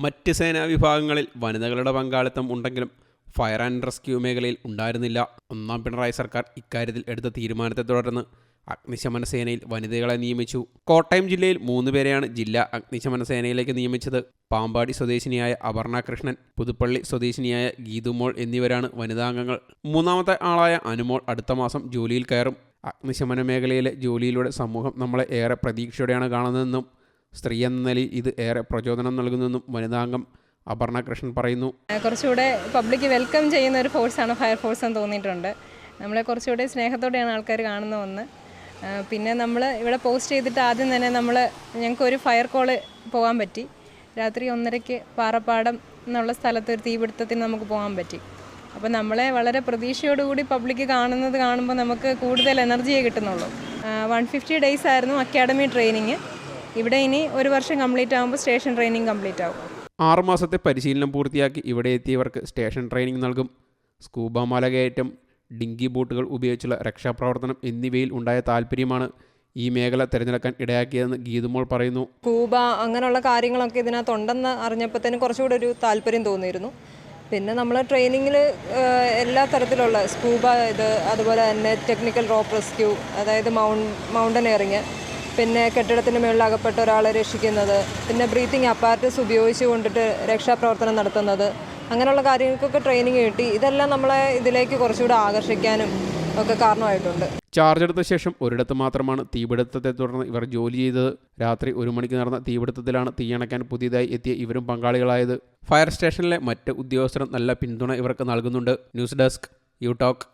മറ്റ് സേനാ വിഭാഗങ്ങളിൽ വനിതകളുടെ പങ്കാളിത്തം ഉണ്ടെങ്കിലും ഫയർ ആൻഡ് റെസ്ക്യൂ മേഖലയിൽ ഉണ്ടായിരുന്നില്ല. ഒന്നാം പിണറായി സർക്കാർ ഇക്കാര്യത്തിൽ എടുത്ത തീരുമാനത്തെ തുടർന്ന് അഗ്നിശമന സേനയിൽ വനിതകളെ നിയമിച്ചു. കോട്ടയം ജില്ലയിൽ മൂന്ന് പേരെയാണ് ജില്ലാ അഗ്നിശമന സേനയിലേക്ക് നിയമിച്ചത്. പാമ്പാടി സ്വദേശിനിയായ അപർണ കൃഷ്ണൻ പുതുപ്പള്ളി സ്വദേശിനിയായ ഗീതുമോൾ എന്നിവരാണ് വനിതാംഗങ്ങൾ മൂന്നാമത്തെ ആളായ അനുമോൾ അടുത്ത മാസം ജോലിയിൽ കയറും. അഗ്നിശമന മേഖലയിലെ ജോലിയിലൂടെ സമൂഹം നമ്മളെ ഏറെ പ്രതീക്ഷയോടെയാണ് കാണുന്നതെന്നും സ്ത്രീ എന്ന നിലയിൽ ഇത് ഏറെ പ്രചോദനം നൽകുന്നെന്നും വനിതാംഗം അപർണ കൃഷ്ണൻ പറയുന്നു. കുറച്ചുകൂടെ പബ്ലിക് വെൽക്കം ചെയ്യുന്ന ഒരു ഫോഴ്സാണ് ഫയർ ഫോഴ്സ് എന്ന് തോന്നിയിട്ടുണ്ട്. നമ്മളെ കുറച്ചുകൂടെ സ്നേഹത്തോടെയാണ് ആൾക്കാർ കാണുന്ന ഒന്ന്. പിന്നെ നമ്മൾ ഇവിടെ പോസ്റ്റ് ചെയ്തിട്ട് ആദ്യം തന്നെ നമ്മൾ ഞങ്ങൾക്ക് ഒരു ഫയർ കോൾ പോകാൻ പറ്റി. രാത്രി ഒന്നരയ്ക്ക് പാറപ്പാടം എന്നുള്ള സ്ഥലത്ത് ഒരു തീപിടുത്തത്തിന് നമുക്ക് പോകാൻ പറ്റി. അപ്പോൾ നമ്മളെ വളരെ പ്രതീക്ഷയോടുകൂടി പബ്ലിക് കാണുന്നത് കാണുമ്പോൾ നമുക്ക് കൂടുതൽ എനർജിയെ കിട്ടുന്നുള്ളൂ. വൺ ഫിഫ്റ്റി ഡേയ്സ് ആയിരുന്നു അക്കാഡമി ട്രെയിനിങ് ഇവിടെ ഇനി ഒരു വർഷം കംപ്ലീറ്റ് ആകുമ്പോൾ സ്റ്റേഷൻ ട്രെയിനിങ് കംപ്ലീറ്റ് ആകും ആറുമാസത്തെ പരിശീലനം പൂർത്തിയാക്കി ഇവിടെ എത്തിയവർക്ക് സ്റ്റേഷൻ ട്രെയിനിങ് നൽകും. സ്കൂബ മലകയറ്റം ഡിങ്കി ബോട്ടുകൾ ഉപയോഗിച്ചുള്ള രക്ഷാപ്രവർത്തനം എന്നിവയിൽ ഉണ്ടായ താല്പര്യമാണ് ഈ മേഖല തിരഞ്ഞെടുക്കാൻ ഇടയാക്കിയതെന്ന് ഗീതുമോൾ പറയുന്നു. കൂബ അങ്ങനെയുള്ള കാര്യങ്ങളൊക്കെ ഇതിനകത്തുണ്ടെന്ന് അറിഞ്ഞപ്പോഴത്തേനും കുറച്ചുകൂടെ ഒരു താല്പര്യം തോന്നിയിരുന്നു. പിന്നെ നമ്മൾ ട്രെയിനിങ്ങിൽ എല്ലാ തരത്തിലുള്ള സ്കൂബ ഇത് അതുപോലെ തന്നെ ടെക്നിക്കൽ റോപ്പ് റെസ്ക്യൂ അതായത് മൗണ്ട് മൗണ്ടനെയറിങ് പിന്നെ കെട്ടിടത്തിന് മുകളിൽ അകപ്പെട്ട ഒരാളെ രക്ഷിക്കുന്നത് പിന്നെ ബ്രീത്തിങ് അപ്പാരറ്റസ് ഉപയോഗിച്ച് കൊണ്ടിട്ട് രക്ഷാപ്രവർത്തനം നടത്തുന്നത് അങ്ങനെയുള്ള കാര്യങ്ങൾക്കൊക്കെ ട്രെയിനിങ് കിട്ടി. ഇതെല്ലാം നമ്മളെ ഇതിലേക്ക് കുറച്ചുകൂടെ ആകർഷിക്കാനും ഒക്കെ കാരണമായിട്ടുണ്ട്. ചാർജ് എടുത്ത ശേഷം ഒരിടത്ത് മാത്രമാണ് തീപിടുത്തത്തെ തുടർന്ന് ഇവർ ജോലി ചെയ്തത്. രാത്രി ഒരു മണിക്ക് നടന്ന തീപിടുത്തത്തിലാണ് തീയണക്കാൻ പുതിയതായി എത്തിയ ഇവരും പങ്കാളികളായത്. ഫയർ സ്റ്റേഷനിലെ മറ്റ് ഉദ്യോഗസ്ഥരും നല്ല പിന്തുണ ഇവർക്ക് നൽകുന്നുണ്ട്. News desk you talk